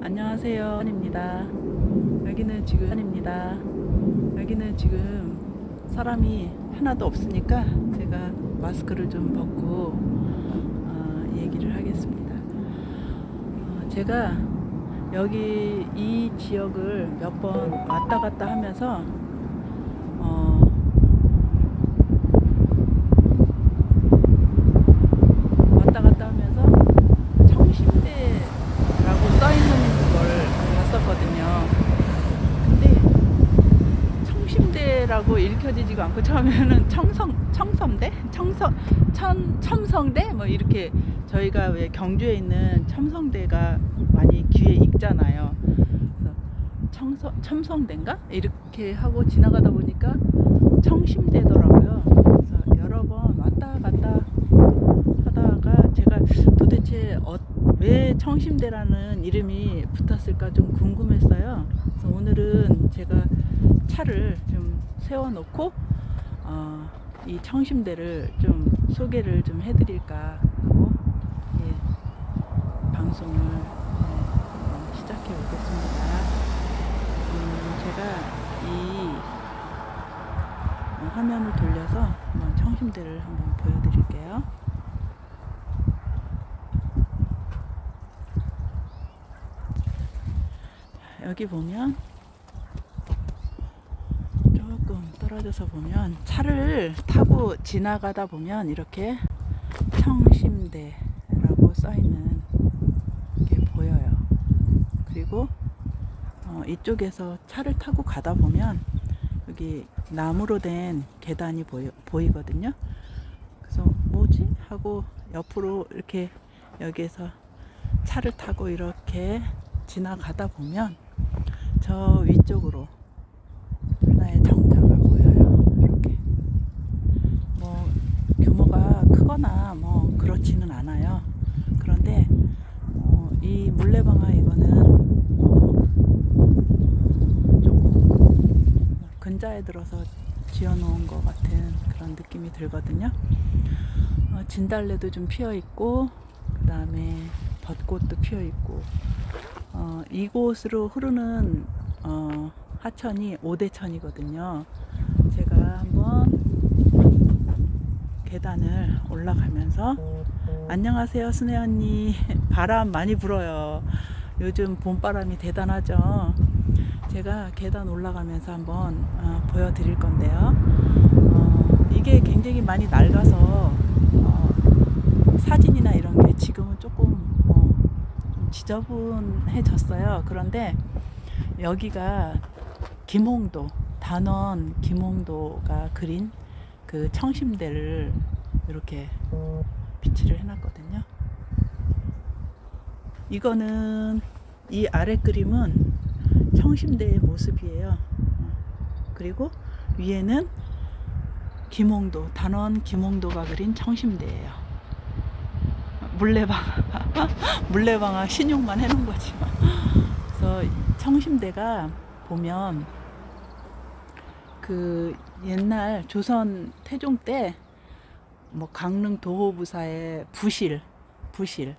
안녕하세요. 한입니다. 여기는 지금 한입니다. 여기는 지금 사람이 하나도 없으니까 제가 마스크를 좀 벗고 어, 얘기를 하겠습니다. 어, 제가 여기 이 지역을 몇 번 왔다 갔다 하면서 어, 왔다 갔다 하면서 청심대라고 써 있는 걸 봤었거든요. 근데 읽혀지지가 않고 처음에는 청성 청섬대, 청성 천 첨성대 뭐 이렇게 저희가 왜 경주에 있는 첨성대가 많이 귀에 익잖아요. 청성 첨성대인가 이렇게 하고 지나가다 보니까 청심대더라고요. 그래서 여러 번 왔다 갔다 하다가 제가 도대체 어, 왜 청심대라는 이름이 붙었을까 좀 궁금했어요. 그래서 오늘은 제가 차를 좀 세워놓고 어, 이 청심대를 좀 소개를 좀 해드릴까 하고 예, 방송을 예, 시작해 보겠습니다. 음, 제가 이 어, 화면을 돌려서 청심대를 한번 보여드릴게요. 여기 보면 조금 떨어져서 보면 차를 타고 지나가다 보면 이렇게 청심대라고 써 있는 게 보여요. 그리고 어, 이쪽에서 차를 타고 가다 보면 여기 나무로 된 계단이 보이, 보이거든요. 그래서 뭐지? 하고 옆으로 이렇게 여기에서 차를 타고 이렇게 지나가다 보면 저 위쪽으로 하나의 정자가 보여요. 이렇게 뭐 규모가 크거나 뭐 그렇지는 않아요. 그런데 어, 이 물레방아 이거는 어, 조금 근자에 들어서 지어놓은 것 같은 그런 느낌이 들거든요. 어, 진달래도 좀 피어 있고 그 다음에 벚꽃도 피어 있고 어, 이곳으로 흐르는 어, 하천이 오대천이거든요. 제가 한번 계단을 올라가면서 안녕하세요 순애 언니 바람 많이 불어요. 요즘 봄바람이 대단하죠. 제가 계단 올라가면서 한번 어, 보여드릴 건데요. 어, 이게 굉장히 많이 낡아서 어, 사진이나 이런 게 지금은 조금 어, 좀 지저분해졌어요. 그런데 여기가 김홍도 단원 김홍도가 그린 그 청심대를 이렇게 비치를 해놨거든요. 이거는 이 아래 그림은 청심대의 모습이에요. 어, 그리고 위에는 김홍도 단원 김홍도가 그린 청심대예요. 물레방아 물레방아 신용만 해놓은 거지. 그래서 청심대가 보면 그 옛날 조선 태종 때 뭐 강릉 도호부사의 부실 부실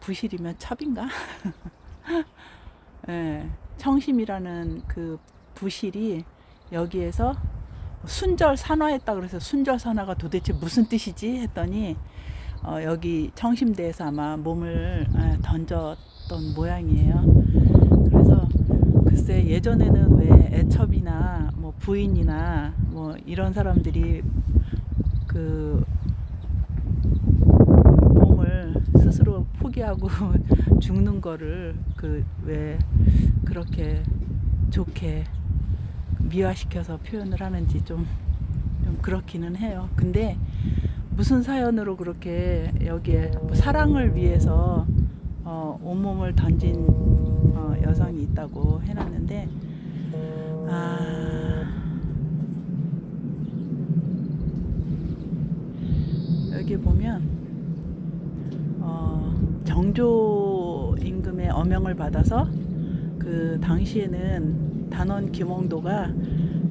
부실이면 첩인가? 예, 청심이라는 그 부실이 여기에서 순절 산화했다 그래서 순절 산화가 도대체 무슨 뜻이지 했더니 어, 여기 청심대에서 아마 몸을 예, 던졌던 모양이에요. 그래서 글쎄 예전에는 왜 애첩이나 뭐 부인이나 뭐 이런 사람들이 그 몸을 스스로 포기하고 죽는 거를 그 왜 그렇게 좋게 미화시켜서 표현을 하는지 좀, 좀 그렇기는 해요. 근데 무슨 사연으로 그렇게 여기에 뭐 사랑을 위해서 어, 온몸을 던진 어, 여성이 있다고 해놨는데 아 여기 보면 어, 정조 임금의 어명을 받아서 그 당시에는 단원 김홍도가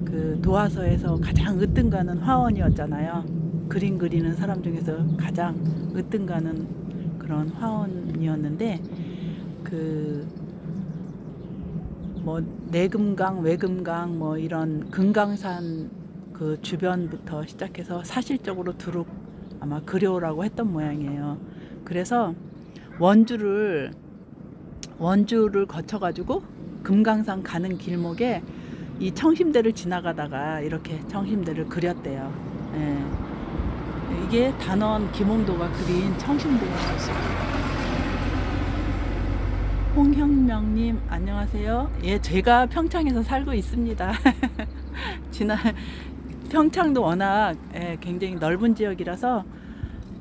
그 도화서에서 가장 으뜸가는 화원이었잖아요. 그림 그리는 사람 중에서 가장 으뜸가는 그런 화원이었는데 그그뭐 내금강, 외금강 뭐 이런 금강산 그 주변부터 시작해서 사실적으로 두루 아마 그려오라고 했던 모양이에요. 그래서 원주를 원주를 거쳐 가지고 금강산 가는 길목에 이 청심대를 지나가다가 이렇게 청심대를 그렸대요. 예. 이게 단원 김홍도가 그린 청심대였어요. 홍형명님 안녕하세요. 예, 제가 평창에서 살고 있습니다. 지난 평창도 워낙 예, 굉장히 넓은 지역이라서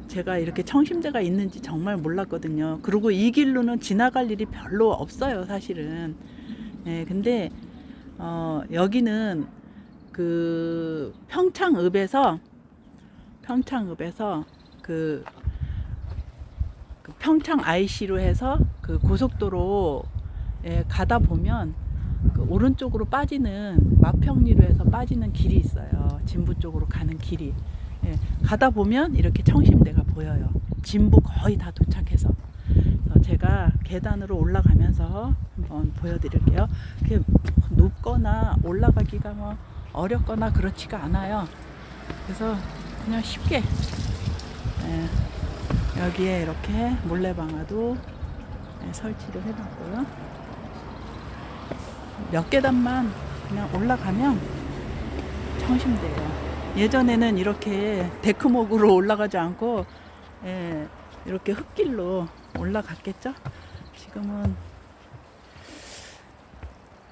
제가 이렇게 청심대가 있는지 정말 몰랐거든요. 그리고 이 길로는 지나갈 일이 별로 없어요, 사실은. 예, 근데 어, 여기는 그 평창읍에서 평창읍에서 그, 그 평창 IC로 해서 그 고속도로에 가다 보면 그 오른쪽으로 빠지는 마평리로 해서 빠지는 길이 있어요. 진부 쪽으로 가는 길이. 예, 가다 보면 이렇게 청심대가 보여요. 진부 거의 다 도착해서. 제가 계단으로 올라가면서 한번 보여드릴게요. 그게 높거나 올라가기가 뭐 어렵거나 그렇지가 않아요. 그래서 그냥 쉽게 예, 여기에 이렇게 몰래방아도 예, 설치를 해놨고요. 몇 계단만 그냥 올라가면 청심대예요. 예전에는 이렇게 데크목으로 올라가지 않고 예, 이렇게 흙길로 올라갔겠죠. 지금은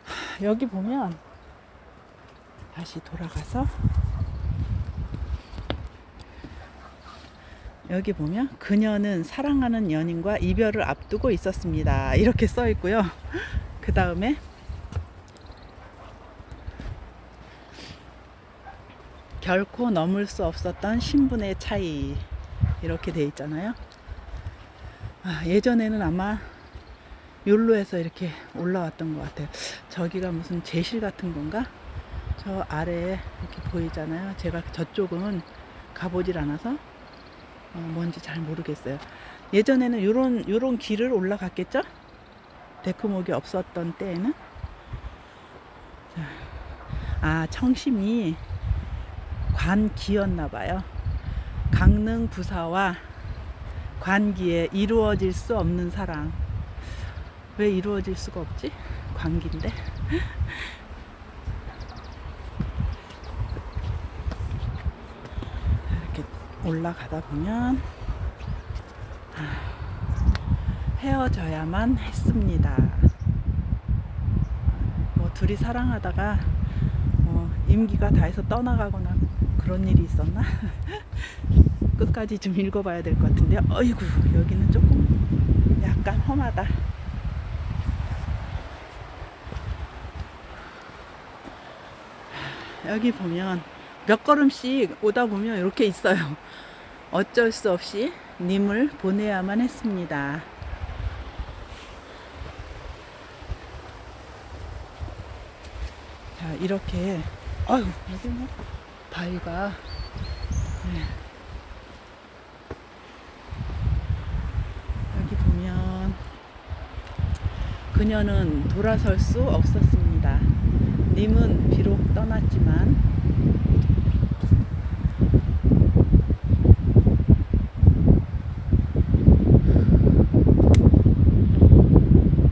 하, 여기 보면 다시 돌아가서 여기 보면 그녀는 사랑하는 연인과 이별을 앞두고 있었습니다. 이렇게 써 있고요. 그 다음에 결코 넘을 수 없었던 신분의 차이 이렇게 돼 있잖아요. 아, 예전에는 아마 욜로에서 이렇게 올라왔던 것 같아요. 저기가 무슨 제실 같은 건가? 저 아래에 이렇게 보이잖아요. 제가 저쪽은 가보질 않아서 어, 뭔지 잘 모르겠어요. 예전에는 요런 요런 길을 올라갔겠죠? 데크목이 없었던 때에는 자, 아 청심이 관기였나 봐요. 강릉 부사와 관기에 이루어질 수 없는 사랑. 왜 이루어질 수가 없지? 관기인데. 이렇게 올라가다 보면 아, 헤어져야만 했습니다. 뭐 둘이 사랑하다가 뭐 임기가 다해서 떠나가거나 그런 일이 있었나? 끝까지 좀 읽어봐야 될 것 같은데, 어이구, 여기는 조금 약간 험하다. 여기 보면 몇 걸음씩 오다 보면 이렇게 있어요. 어쩔 수 없이 님을 보내야만 했습니다. 자, 이렇게, 아유, 여기 뭐, 바위가, 네. 여기 보면, 그녀는 돌아설 수 없었습니다. 님은 비록 떠났지만,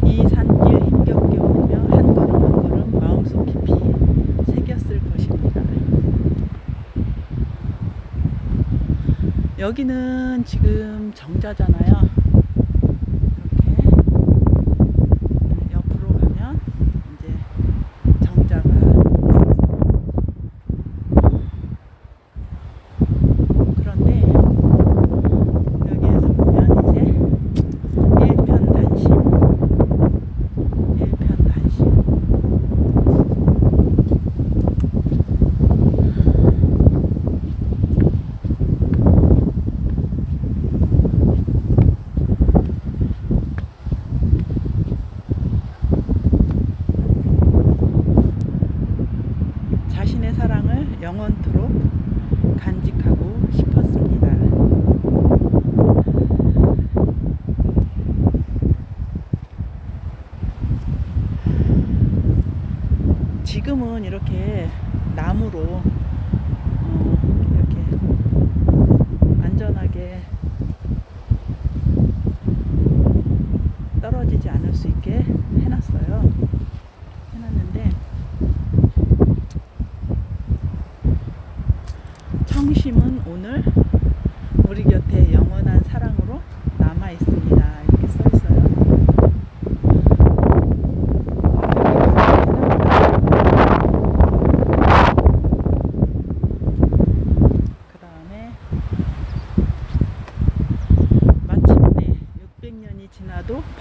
이 산길 힘겹게 오르며 한 걸음 한 걸음 마음속 깊이 새겼을 것입니다. 여기는 지금 정자잖아요.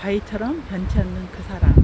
바위처럼 변치 않는 그 사람.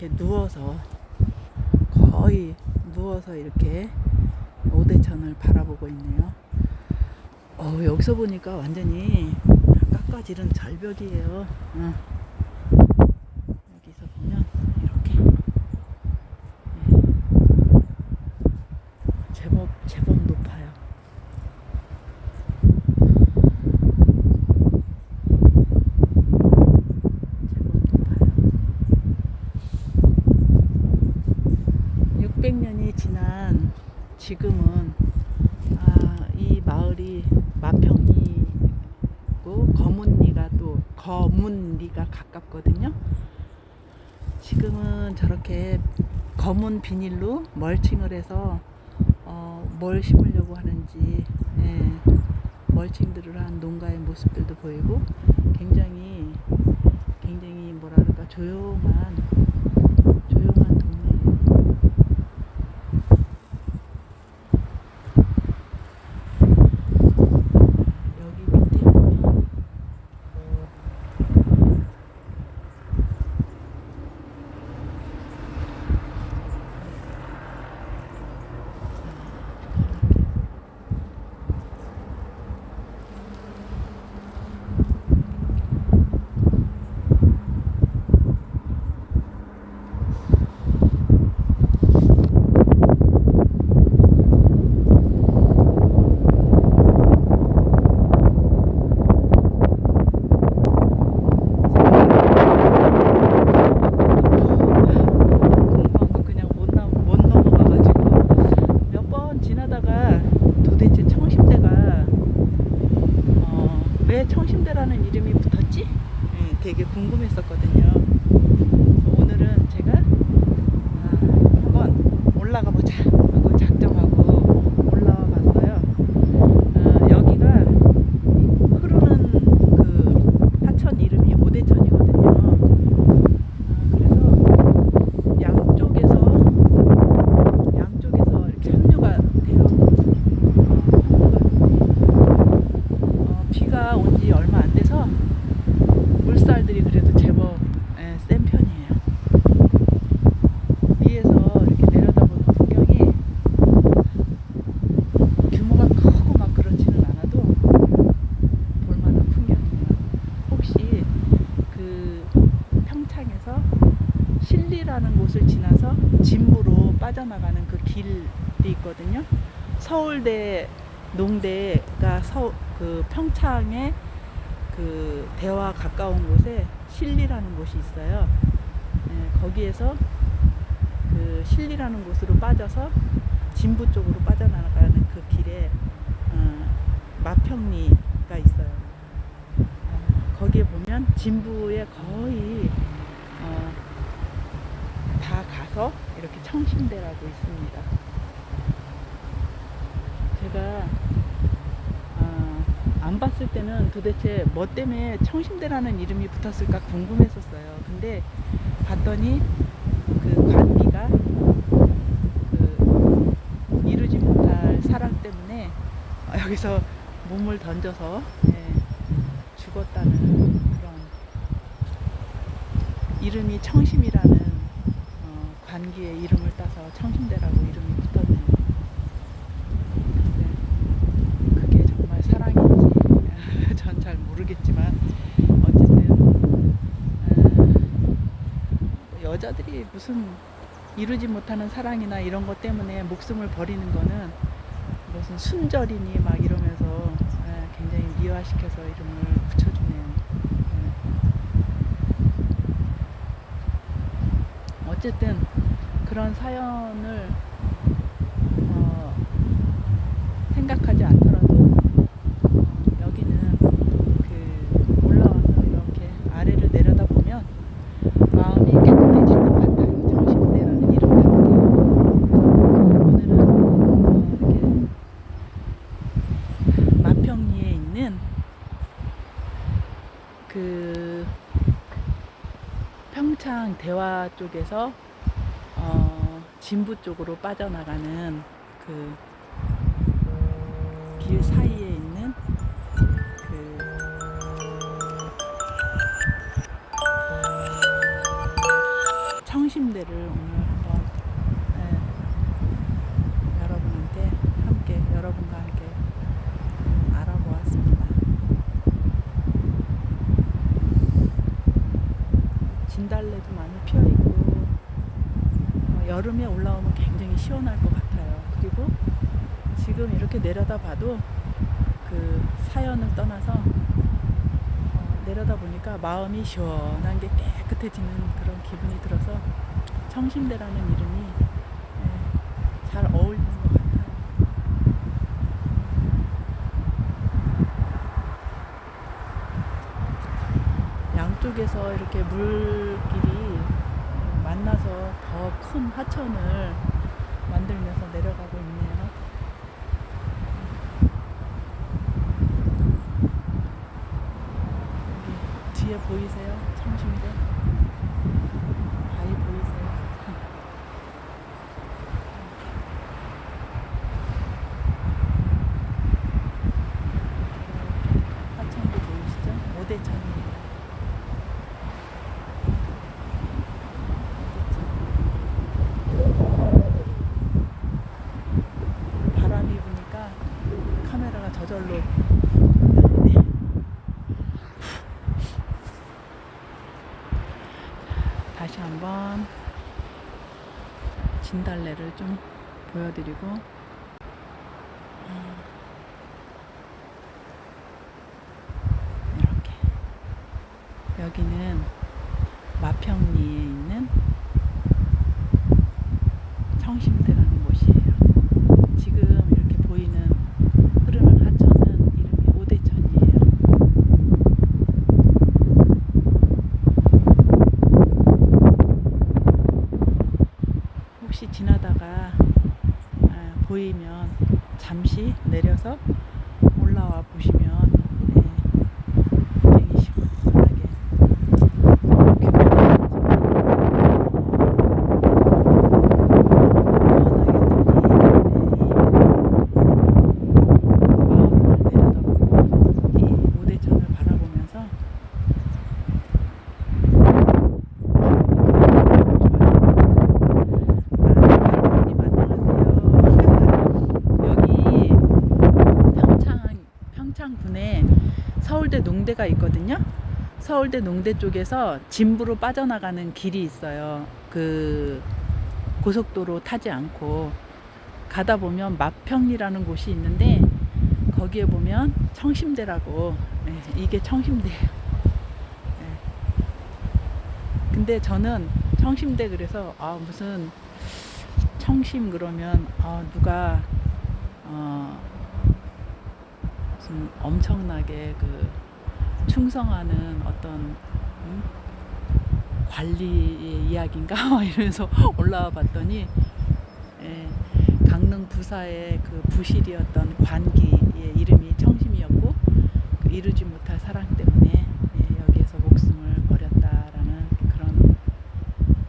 이렇게 누워서 거의 누워서 이렇게 오대천을 바라보고 있네요. 어, 여기서 보니까 완전히 깎아지른 절벽이에요. 응. 검은 리가 가깝거든요. 지금은 저렇게 검은 비닐로 멀칭을 해서 어, 뭘 심으려고 하는지 예, 멀칭들을 한 농가의 모습들도 보이고 굉장히 굉장히 뭐랄까 조용한 연대가 서, 그 평창에 그 대화 가까운 곳에 실리라는 곳이 있어요. 예, 거기에서 그 실리라는 곳으로 빠져서 진부 쪽으로 빠져나가는 그 길에 어, 마평리가 있어요. 거기에 보면 진부에 거의 어, 다 가서 이렇게 청신대라고 있습니다. 제가 아, 안 봤을 때는 도대체 뭐 때문에 청심대라는 이름이 붙었을까 궁금했었어요. 근데 봤더니 그 관비가 그 이루지 못할 사랑 때문에 어, 여기서 몸을 던져서 예, 죽었다는 그런 이름이 청심이라는 어, 관기의 이름을 따서 청심대라고 이름이 붙었네요. 글쎄, 그게 정말 사랑인지 전 잘 모르겠지만 어쨌든 아, 여자들이 무슨 이루지 못하는 사랑이나 이런 것 때문에 목숨을 버리는 거는 무슨 순절이니 막 이러면서 아, 굉장히 미화시켜서 이름을 붙여주네요. 예. 어쨌든 그런 사연을 어, 생각하지 않더라도 어, 여기는 그 올라와서 이렇게 아래를 내려다 보면 마음이 깨끗해질 것 같아요. 정신대라는 이름 같아요. 오늘은 어, 이렇게 마평리에 있는 그 평창 쪽에서 어, 진부 쪽으로 빠져나가는 그 길 사이에 있는 그 청심대를 오늘 한번 예, 여러분한테 함께 여러분과 함께 알아보았습니다. 진달래도 어, 여름에 올라오면 굉장히 시원할 것 같아요. 그리고 지금 이렇게 내려다 봐도 그 사연을 떠나서 어, 내려다 보니까 마음이 시원한 게 깨끗해지는 그런 기분이 들어서 청심대라는 이름이 예, 잘 어울리는 것 같아요. 양쪽에서 이렇게 물길이 큰 하천을 만들면서 내려가고 있네요. 뒤에 보이세요? 청심대? 바위 보이세요? 이렇게 하천도 보이시죠? 오대천입니다. 바람이 부니까 카메라가 저절로 흔들리네. 다시 한번 진달래를 좀 보여드리고. 음, 이렇게. 여기는 마평리에 있는 청심대라는 곳이에요. 지금 이렇게 보이는 흐르는 하천은 이름이 오대천이에요. 혹시 지나다가 아, 보이면 잠시 내려서 올라와 보시면 네, 굉장히 시원하게 마음을 내려다보고 이 오대천을 바라보면서 여기 평창 평창군에 서울대 농대가 있거든요. 서울대 농대 쪽에서 진부로 빠져나가는 길이 있어요. 그 고속도로 타지 않고 가다 보면 마평리라는 곳이 있는데 거기에 보면 청심대라고 예, 이게 청심대예요. 예. 근데 저는 청심대 그래서 아 무슨 청심 그러면 아 누가 어 엄청나게 그 충성하는 어떤 음? 관리의 이야기인가 막 이러면서 올라와 봤더니 예, 강릉 부사의 그 부실이었던 관기의 이름이 청심이었고 그 이루지 못할 사랑 때문에 예, 여기에서 목숨을 버렸다라는 그런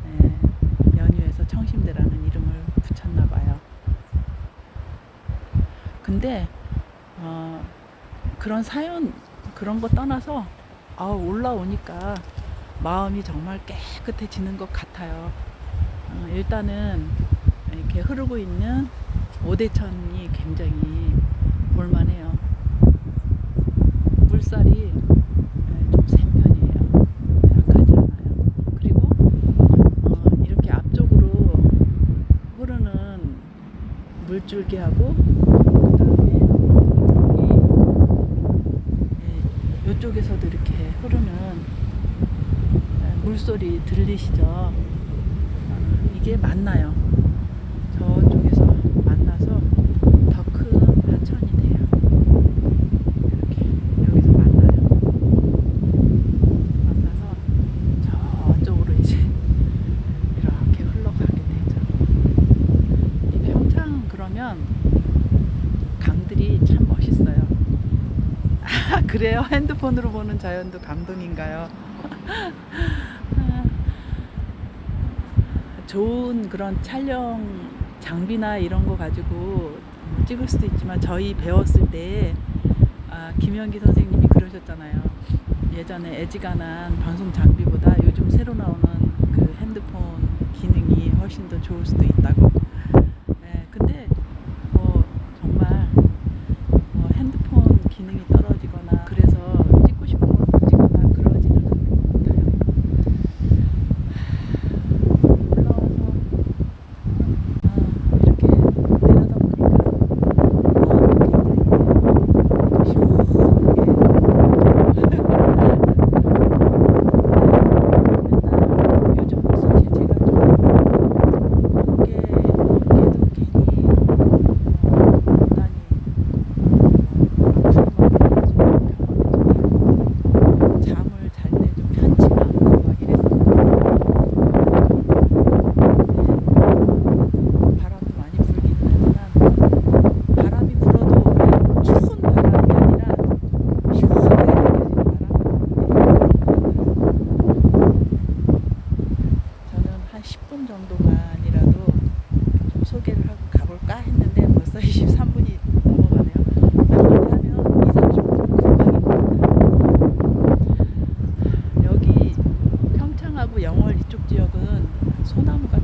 예, 연유에서 청심대라는 이름을 붙였나 봐요. 근데 어, 그런 사연 그런 거 떠나서 아 올라오니까 마음이 정말 깨끗해지는 것 같아요. 어, 일단은 이렇게 흐르고 있는 오대천이 굉장히 볼만해요. 물살이. 그리고 어, 물줄기하고 그다음에 이 예, 이쪽에서도 이렇게 흐르는 예, 물소리 들리시죠? 어, 이게 맞나요? 저쪽에서 만나서 더 큰 하천이 돼요. 이렇게 여기서 만나요. 만나서 저쪽으로 이제 이렇게 흘러가게 되죠. 이 평창 그러면 강들이 참 멋있어요. 아, 그래요? 핸드폰으로 보는 자연도 감동인가요? 좋은 그런 촬영 장비나 이런 거 가지고 찍을 수도 있지만 저희 배웠을 때 아, 김현기 선생님이 그러셨잖아요. 예전에 애지간한 방송 장비보다 요즘 새로 나오는 그 핸드폰 기능이 훨씬 더 좋을 수도 있다고. 예, 근데 뭐 정말 뭐 핸드폰 기능이 떨어지거나 그래서 찍고 싶은 걸 못 찍거나 그러지는 않는 것 같아요. 올라와서 아, 이렇게 내려다 보니까 마음이 굉장히 시원하게 요즘 사실 제가 좀 이게 이게도 괜히 단이 잠을 잘 때 좀 편치가 않고 막 이래서 바람도 많이 불기는 하지만 바람이 불어도 추운 바람이 아니라 시원하게 느껴지는 바람 저는 한 10분 정도만이라도 좀 소개를 하고 가볼까 했는데 벌써 23분이 넘어가네요 한마디 하면 2, 30분 금방인 것 같아요 여기 평창하고 영월 이쪽 지역은 소나